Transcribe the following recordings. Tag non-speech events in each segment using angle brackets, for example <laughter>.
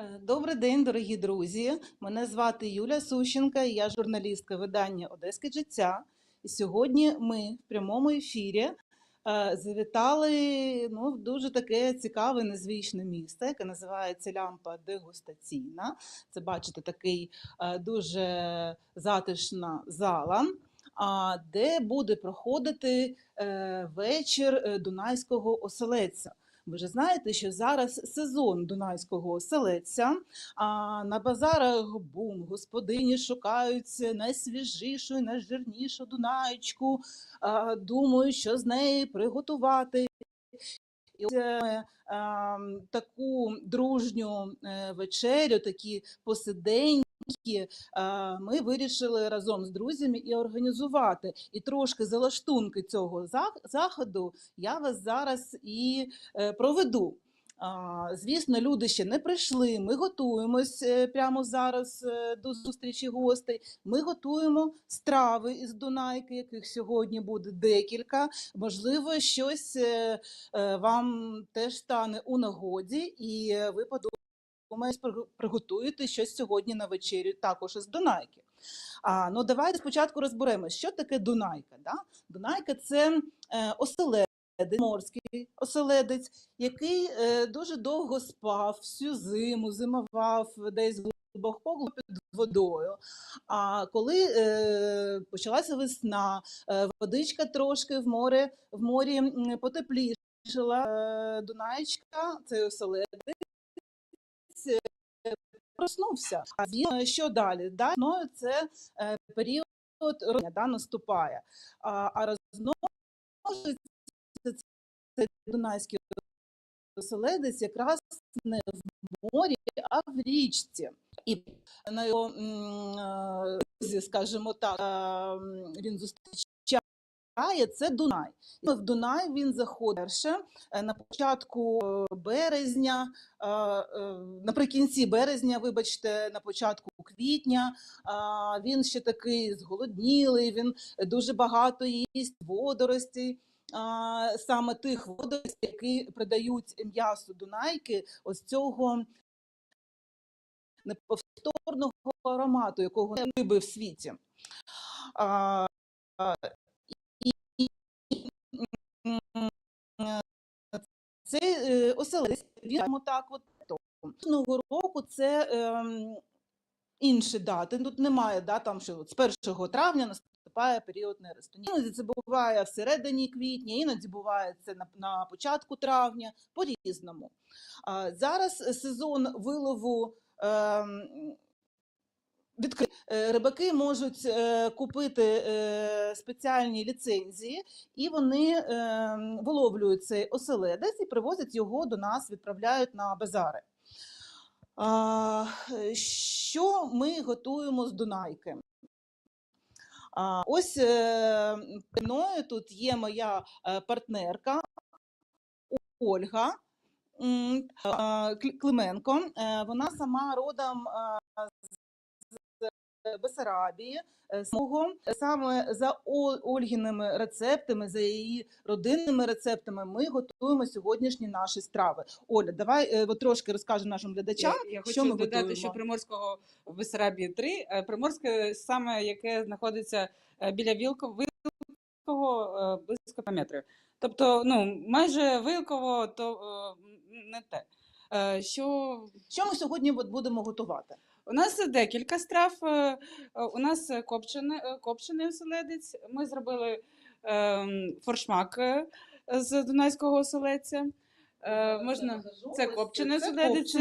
Е, Добрий день, дорогі друзі. Мене звати Юля Сущенка, і я журналістка видання Одеське життя. І сьогодні ми в прямому ефірі е, завітали ну, в дуже таке цікаве незвичне місце, яке називається Лямпа Дегустаційна. Це бачите, такий е, дуже затишна зала, де буде проходити вечір Дунайського оселедця. Ви ж знаєте, що зараз сезон Дунайського оселедця, а на базарах бум, господині шукають найсвіжішу і найжирнішу дунаєчку, а, думають, що з неї приготувати. І ось, е, ем, таку дружню е, вечерю, такі посиденьки е, ми вирішили разом з друзями і організувати. І трошки залаштунки цього заходу я вас зараз і е, проведу. Звісно, люди ще не прийшли. Ми готуємось е, прямо зараз е, до зустрічі гостей. Ми готуємо страви із Дунайки, яких сьогодні буде декілька. Можливо, щось е, е, вам теж стане у нагоді, і е, ви подумаєте, приг- приготуєте щось сьогодні на вечерю також із Дунайки. А, ну давайте спочатку розберемося, що таке Дунайка. Да? Дунайка це е, оселедець, морський оселедець, який е, дуже довго спав, всю зиму зимував десь глибоко під водою. А коли е, почалася весна, е, водичка трошки в море в морі м, потеплішала. Е, Дунаєчка, цей оселедець, е, проснувся. А він е, що далі? Далі ну, це е, період да, наступає. А, а розмножується цей дунайський оселедець якраз не в морі, а в річці. І на його скажімо так, він зустрічає це Дунай. В Дунай він заходить е, на початку е, березня, е, наприкінці березня, вибачте, на початку квітня. Він ще такий зголоднілий, він дуже багато їсть водоростей. Саме тих водоростей, які придають м'ясу Дунайки, ось цього неповторного аромату, якого не риби в світі. А, а, і, і, м, е, цей е, оселедець, він так от кожного року це ем, інші дати. Тут немає да, там, що з 1 травня наступає період нересту. Іноді це буває всередині квітня, іноді буває це на, на початку травня, по-різному. А, зараз е, сезон вилову. Ем, відкри- е, Рибаки можуть е, купити е, спеціальні ліцензії, і вони е, виловлюють цей оселедець і привозять його до нас, відправляють на базари. Що ми готуємо з Дунайки? Ось мною тут є моя партнерка Ольга Клименко. Вона сама родом Бесарабії, е. Саме за Ольгіними рецептами, за її родинними рецептами, ми готуємо сьогоднішні наші страви. Оля, давай е, от трошки розкажемо нашим глядачам. Я, я що хочу ми додати, готуємо? що Приморського в Бесарабії 3, е, Приморське саме яке знаходиться е, біля Вілко- е, близько 100 метрів. Тобто, ну, майже Вилково, то е, не те. Е, Що Що ми сьогодні будемо готувати? У нас декілька страв. е, е, У нас копчений, е, копчений оселедець. Ми зробили ем, форшмак з Дунайського оселедця. Е, Можна це копчений оселедець.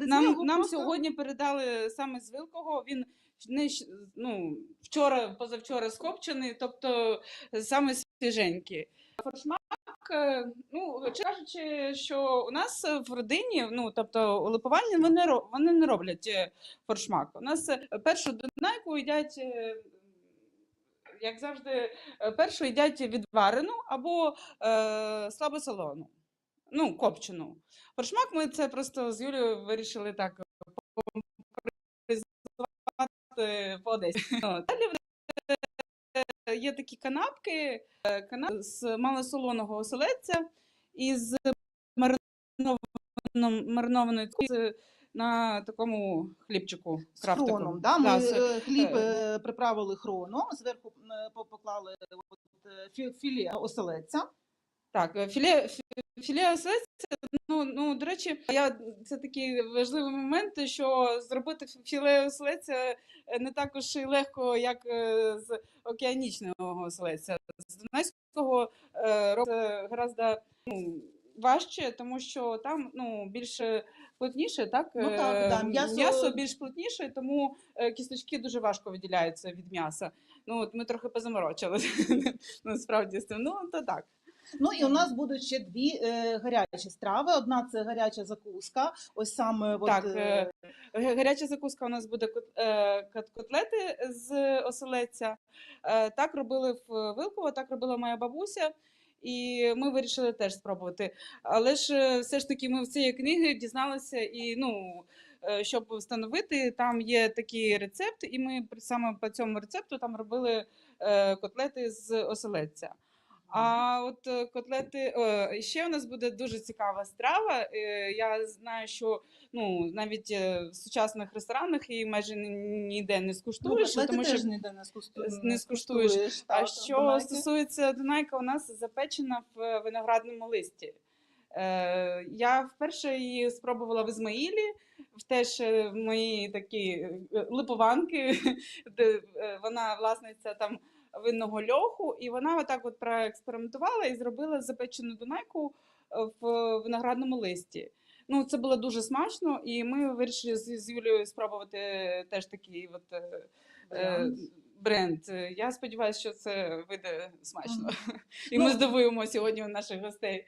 Нам, нам сьогодні передали саме з Вилкого. Він не ну, вчора, позавчора скопчений, тобто саме свіженький. Форшмак, ну кажучи, що у нас в родині, ну тобто у Липовальні вони, вони не роблять е, форшмак. У нас е, першу дунайку їдять. е, Як завжди, е, першу їдять відварену або е, слабосолону, ну, копчену. Форшмак ми це просто з Юлією вирішили так по Одесі. Далі е, є такі канапки, е, канап з малосолоного оселедця із маринованою на такому хлібчику З крафтовому. хроном. Да? Ми з- е, хліб е, е, приправили хроном, зверху е, поклали от, е, філе оселедця. Так, е, філе, філе оселедця, ну, ну, до речі, я, це такий важливий момент, що зробити філе оселедця е, не так уж і легко, як е, з океанічного оселедця. З донецького е, робити гораздо ну, важче, тому що там ну, більше плотніше, так? Ну так, да, м'ясо- м'ясо більш плотніше, тому кісточки дуже важко виділяються від м'яса. Ну, от ми трохи позаморочили <laughs> насправді з цим. Ну, то так. Ну і у нас будуть ще дві е, гарячі страви. Одна це гаряча закуска. Ось саме от, Так, е, е, гаряча закуска у нас буде кот- е, котлети з оселедця. Е, Так робили в Вилково, так робила моя бабуся. І ми вирішили теж спробувати. Але ж е, все ж таки ми в цієї книги дізналися, і ну, е, щоб встановити, там є такий рецепт, і ми при- саме по цьому рецепту там робили е, котлети з оселедця. А от е, котлети о, ще у нас буде дуже цікава страва. Е, Я знаю, що ну навіть е, в сучасних ресторанах її майже ніде не ну, скуштуєш, котлети тому що теж ніде не, скусту... не скуштуєш. так, а що Донайці. стосується Дунайка, у нас запечена в виноградному листі. Е, я вперше її спробувала в Ізмаїлі, в теж е, в моїй такі е, липованки, <laughs> де е, вона власниця там винного льоху, і вона отак от проекспериментувала і зробила запечену Дунайку е, в виноградному листі. Ну, це було дуже смачно, і ми вирішили з, з Юлією спробувати теж такий от, е, е, бренд. Я сподіваюся, що це вийде смачно. Мгм. <laughs> І Ну, ми здивуємо сьогодні наших гостей.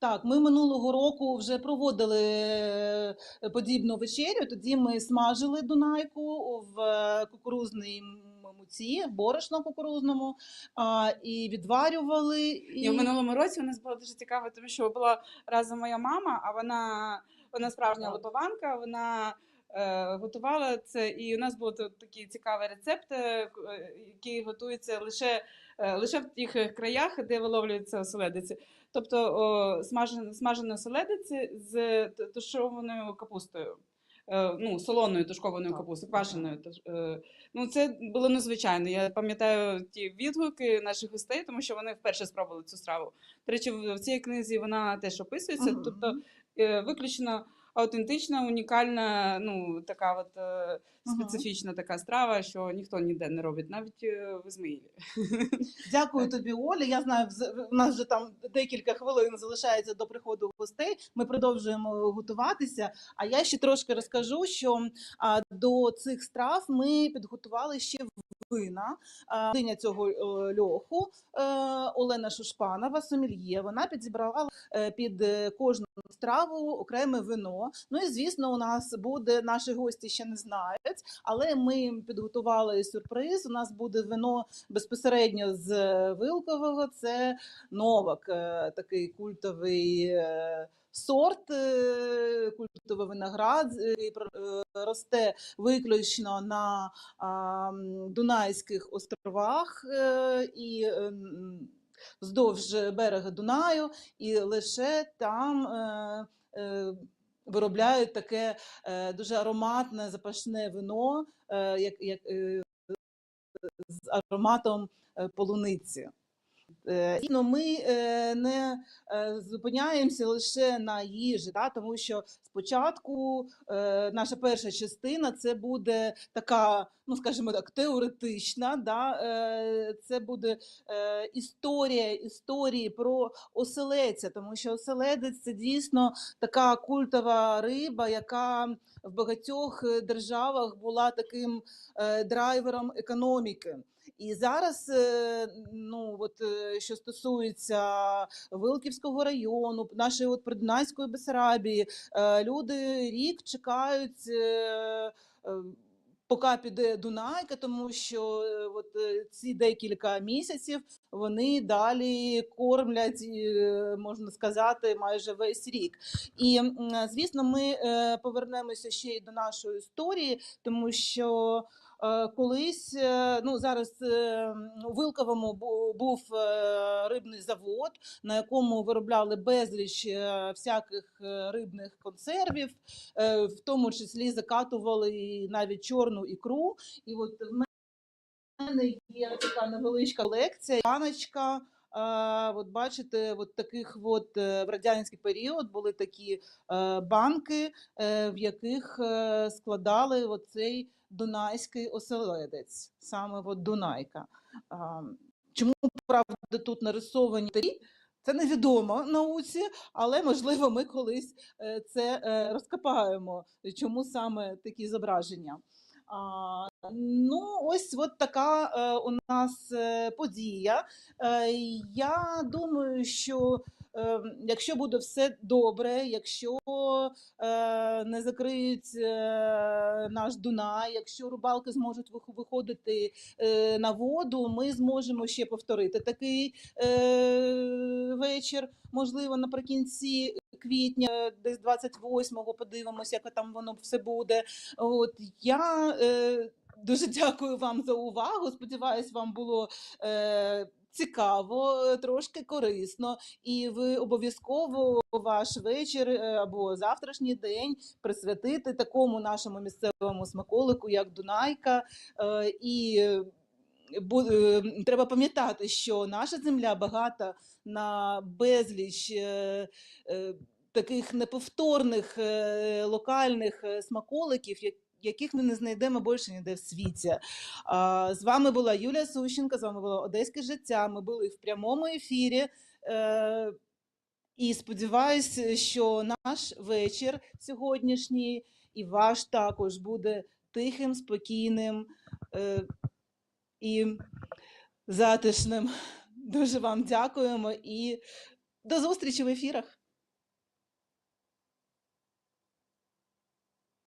Так, ми минулого року вже проводили подібну вечерю. Тоді ми смажили дунайку в кукурузній м- муці, борошно кукурузному, а, і відварювали. І... І в минулому році у нас було дуже цікаво, тому що була разом моя мама, а вона, вона справжня Так. вона е, готувала це, і у нас був такий цікавий рецепт, е, е, який готується лише, е, лише в тих краях, де виловлюється оселедиці. Тобто о, смажен, смажена оселедиці з тушованою капустою. Е, Ну, солоною тушкованою капустою, квашеною. е, Ну, це було надзвичайно. Я пам'ятаю ті відгуки наших гостей, тому що вони вперше спробували цю страву. До речі, в в цій книзі вона теж описується. Тобто е, виключно аутентична, унікальна, ну така от е, специфічна така страва, що ніхто ніде не робить, навіть е, в Ізмаїлі. <laughs> Дякую тобі, Оля. Я знаю, у нас вже там декілька хвилин залишається до приходу гостей. Ми продовжуємо готуватися. А я ще трошки розкажу, що до цих страв ми підготували ще вина. Диня цього е, льоху е, Олена Шушпанова, сомельє. Вона підзібрала е, під кожну страву окреме вино. Ну і звісно, у нас буде наші гості ще не знають, але ми їм підготували сюрприз. У нас буде вино безпосередньо з Вилкового. Це новак, такий культовий сорт, е, культовий виноград, е, е, росте виключно на Дунайських островах і е, вздовж берега Дунаю, і лише там. Виробляють таке дуже ароматне запашне вино, як, як, з ароматом полуниці. Е, Ну, ми е, не е, зупиняємося лише на їжі, да, тому що спочатку наша перша частина це буде така, ну скажімо так, теоретична. Да, це буде історія історії про оселедця, тому що оселедець це дійсно така культова риба, яка в багатьох державах була таким драйвером економіки. І зараз, е, ну от е, що стосується Вилківського району, нашої от Придунайської Бесарабії, е, люди рік чекають. Поки піде Дунайка, тому що от ці декілька місяців вони далі кормлять, можна сказати, майже весь рік. І звісно, ми повернемося ще й до нашої історії, тому що Колись, е, ну зараз е, у Вилковому був е, рибний завод, на якому виробляли безліч е, всяких е, рибних консервів, е, в тому числі закатували навіть чорну ікру. І от в мене є така невеличка колекція. Баночка. е, От бачите, от таких от е, в радянський період були такі е, банки, е, в яких е, складали оцей дунайський оселедець, саме от Дунайка. Чому правда тут нарисовані тарі? Це невідомо науці, але можливо ми колись е, це е, розкопаємо. Чому саме такі зображення? А, ну, ось от така е, у нас е, подія. Е, я думаю, що якщо буде все добре, якщо е, не закриють е, наш Дунай, якщо рибалки зможуть виходити е, на воду, ми зможемо ще повторити такий вечір. Можливо, наприкінці квітня, десь 28-го, подивимося, як там воно все буде. От я дуже дякую вам за увагу. Сподіваюсь, вам було. Цікаво, е, трошки корисно, і ви обов'язково ваш вечір е, або завтрашній день присвятите такому нашому місцевому смаколику, як Дунайка. Е, І треба пам'ятати, що наша земля багата на безліч таких неповторних локальних смаколиків, як- яких ми не знайдемо більше ніде в світі. З вами була Юлія Сущенко, з вами було Одеське життя. Ми були в прямому ефірі. Е, І сподіваюся, що наш вечір сьогоднішній і ваш також буде тихим, спокійним е, і затишним. Дуже вам дякуємо і до зустрічі в ефірах.